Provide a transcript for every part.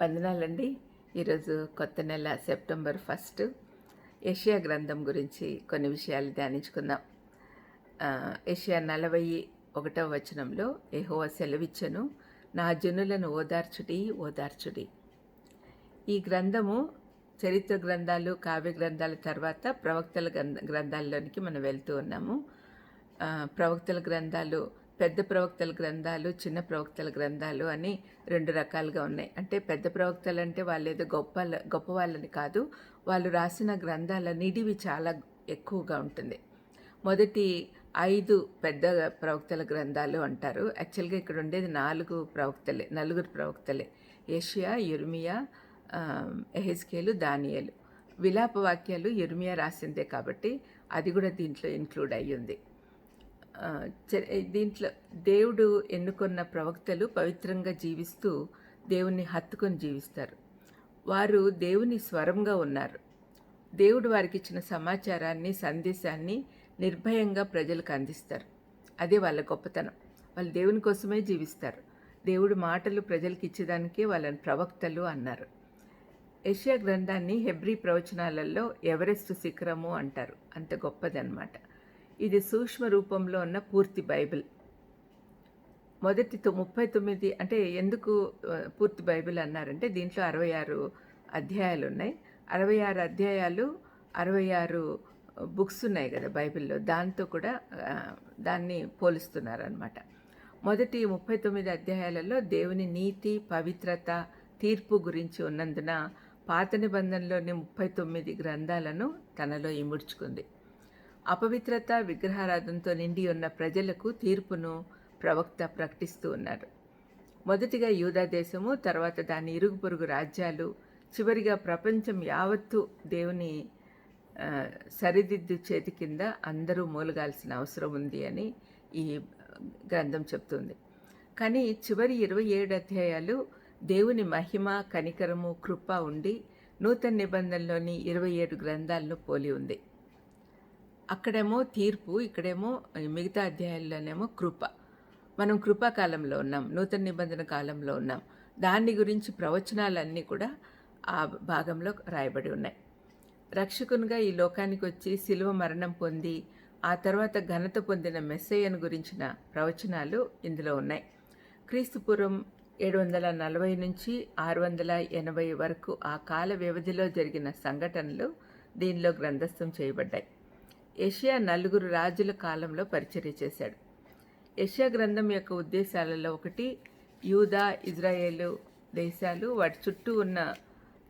వందనాలండి. ఈరోజు కొత్త నెల సెప్టెంబర్ ఫస్ట్. ఏషియా గ్రంథం గురించి కొన్ని విషయాలు ధ్యానించుకుందాం. ఏషియా నలభై ఒకటవ వచనంలో ఎహోవ సెలవిచ్చను నా జనులను ఓదార్చుడి ఓదార్చుడి. ఈ గ్రంథము చరిత్ర గ్రంథాలు కావ్య గ్రంథాల తర్వాత ప్రవక్తల గ్రంథ గ్రంథాల్లోనికి మనం వెళ్తూ ఉన్నాము. ప్రవక్తల గ్రంథాలు పెద్ద ప్రవక్తల గ్రంథాలు చిన్న ప్రవక్తల గ్రంథాలు అని రెండు రకాలుగా ఉన్నాయి. అంటే పెద్ద ప్రవక్తలు అంటే వాళ్ళు ఏదో గొప్ప గొప్ప వాళ్ళని కాదు వాళ్ళు రాసిన గ్రంథాల నిడివి చాలా ఎక్కువగా ఉంటుంది. మొదటి ఐదు పెద్ద ప్రవక్తల గ్రంథాలు అంటారు. యాక్చువల్గా ఇక్కడ ఉండేది నాలుగు ప్రవక్తలే నలుగురు ప్రవక్తలే. ఏషియా యుర్మియా ఎహెస్కేలు దానియలు. విలాప వాక్యాలు యుర్మియా రాసిందే కాబట్టి అది కూడా దీంట్లో ఇంక్లూడ్ అయ్యింది. దీంట్లో దేవుడు ఎన్నుకున్న ప్రవక్తలు పవిత్రంగా జీవిస్తూ దేవుణ్ణి హత్తుకొని జీవిస్తారు. వారు దేవుని స్వరంగా ఉన్నారు. దేవుడు వారికి ఇచ్చిన సమాచారాన్ని సందేశాన్ని నిర్భయంగా ప్రజలకు అందిస్తారు. అదే వాళ్ళ గొప్పతనం. వాళ్ళు దేవుని కోసమే జీవిస్తారు. దేవుడు మాటలు ప్రజలకు ఇచ్చేదానికే వాళ్ళని ప్రవక్తలు అన్నారు. ఏషియా గ్రంథాన్ని హెబ్రీ ప్రవచనాలలో ఎవరెస్ట్ శిఖరము అంటారు. అంత గొప్పదనమాట ఇది సూక్ష్మ రూపంలో ఉన్న పూర్తి బైబిల్. మొదటి తొ- ముప్పై తొమ్మిది అంటే ఎందుకు పూర్తి బైబిల్ అన్నారంటే దీంట్లో అరవై ఆరు అధ్యాయాలు ఉన్నాయి. అరవై ఆరు అధ్యాయాలు అరవై ఆరు బుక్స్ ఉన్నాయి కదా బైబిల్లో. దాంతో కూడా దాన్ని పోలుస్తున్నారనమాట మొదటి ముప్పై తొమ్మిది అధ్యాయాలలో దేవుని నీతి పవిత్రత తీర్పు గురించి ఉన్నందున పాత నిబంధనలోని ముప్పై తొమ్మిది గ్రంథాలను తనలో ఇముడ్చుకుంది. అపవిత్రత విగ్రహారాధనతో నిండి ఉన్న ప్రజలకు తీర్పును ప్రవక్త ప్రకటిస్తూ ఉన్నారు. మొదటిగా యూదా దేశము తర్వాత దాని ఇరుగు పొరుగు రాజ్యాలు చివరిగా ప్రపంచం యావత్తు దేవుని సరిదిద్దు చేతి కింద అందరూ మూలగాల్సిన అవసరం ఉంది అని ఈ గ్రంథం చెప్తుంది. కానీ చివరి ఇరవై ఏడు అధ్యాయాలు దేవుని మహిమ కనికరము కృప ఉండి నూతన నిబంధనలోని ఇరవై ఏడు గ్రంథాలను పోలి ఉంది. అక్కడేమో తీర్పు ఇక్కడేమో మిగతా అధ్యాయాల్లోనేమో కృప. మనం కృపాకాలంలో ఉన్నాం నూతన నిబంధన కాలంలో ఉన్నాం. దాని గురించి ప్రవచనాలన్నీ కూడా ఆ భాగంలో రాయబడి ఉన్నాయి. రక్షకునిగా ఈ లోకానికి వచ్చి శిలువ మరణం పొంది ఆ తర్వాత ఘనత పొందిన మెస్సయ్యను గురించిన ప్రవచనాలు ఇందులో ఉన్నాయి. క్రీస్తుపూర్వం ఏడు వందల నలభై నుంచి ఆరు వందల ఎనభై వరకు ఆ కాల వ్యవధిలో జరిగిన సంఘటనలు దీనిలో గ్రంథస్థం చేయబడ్డాయి. ఏషియా నలుగురు రాజుల కాలంలో పరిచర్య చేశాడు. ఏషియా గ్రంథం యొక్క ఉద్దేశాలలో ఒకటి యూదా ఇజ్రాయేలు దేశాలు వాటి చుట్టూ ఉన్న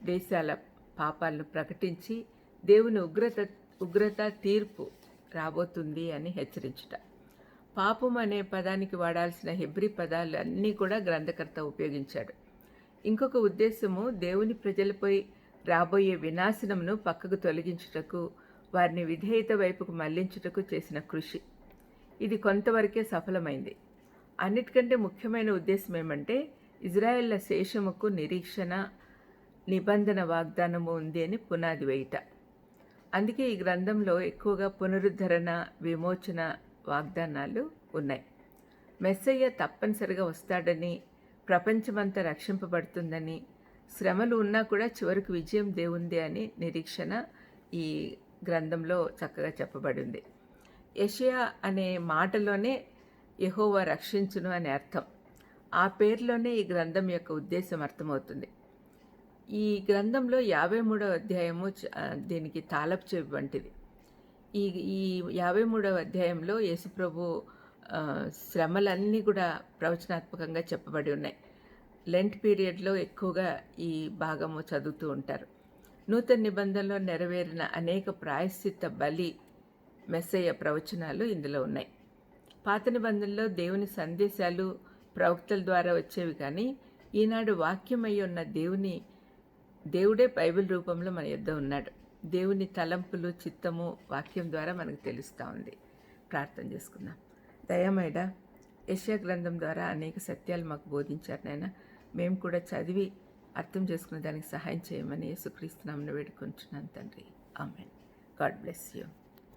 దేశాల పాపాలను ప్రకటించి దేవుని ఉగ్రత ఉగ్రత తీర్పు రాబోతుంది అని హెచ్చరించుట. పాపం అనే పదానికి వాడాల్సిన హెబ్రి పదాలు అన్నీ కూడా గ్రంథకర్త ఉపయోగించాడు. ఇంకొక ఉద్దేశము దేవుని ప్రజలపై రాబోయే వినాశనమును పక్కకు తొలగించుటకు వారిని విధేయత వైపుకు మళ్ళించుటకు చేసిన కృషి. ఇది కొంతవరకే సఫలమైంది. అన్నిటికంటే ముఖ్యమైన ఉద్దేశం ఏమంటే ఇజ్రాయెళ్ళ శేషముకు నిరీక్షణ నిబంధన వాగ్దానము ఉంది అని పునాది వేయట. అందుకే ఈ గ్రంథంలో ఎక్కువగా పునరుద్ధరణ విమోచన వాగ్దానాలు ఉన్నాయి. మెస్సయ్య తప్పనిసరిగా వస్తాడని ప్రపంచమంతా రక్షింపబడుతుందని శ్రమలు ఉన్నా కూడా చివరికి విజయం దేవుంది అని నిరీక్షణ ఈ గ్రంథంలో చక్కగా చెప్పబడింది. యషయా అనే మాటలోనే యెహోవా రక్షించును అని అర్థం. ఆ పేరులోనే ఈ గ్రంథం యొక్క ఉద్దేశం అర్థమవుతుంది. ఈ గ్రంథంలో యాభై మూడవ అధ్యాయము దీనికి తాలపు చెవి వంటిది. ఈ ఈ యాభై మూడవ అధ్యాయంలో యేసుప్రభు శ్రమలన్నీ కూడా ప్రవచనాత్మకంగా చెప్పబడి ఉన్నాయి. లెంట్ పీరియడ్లో ఎక్కువగా ఈ భాగము చదువుతూ ఉంటారు. నూతన నిబంధనలో నెరవేరిన అనేక ప్రాయశ్చిత్త బలి మెస్సయ్య ప్రవచనాలు ఇందులో ఉన్నాయి. పాత నిబంధనలో దేవుని సందేశాలు ప్రవక్తల ద్వారా వచ్చేవి కానీ ఈనాడు వాక్యమై ఉన్న దేవుని దేవుడే బైబిల్ రూపంలో మన యుద్ధ ఉన్నాడు. దేవుని తలంపులు చిత్తము వాక్యం ద్వారా మనకు తెలుస్తూ ఉంది. ప్రార్థన చేసుకుందాం. దయమైడ యశ్యా గ్రంథం ద్వారా అనేక సత్యాలు మాకు బోధించారు నాయన. మేము కూడా చదివి అర్థం చేసుకునే దానికి సహాయం చేయమని యేసుక్రీస్తునామను వేడుకుంటున్నాను తండ్రి. ఆమెన్. God bless you.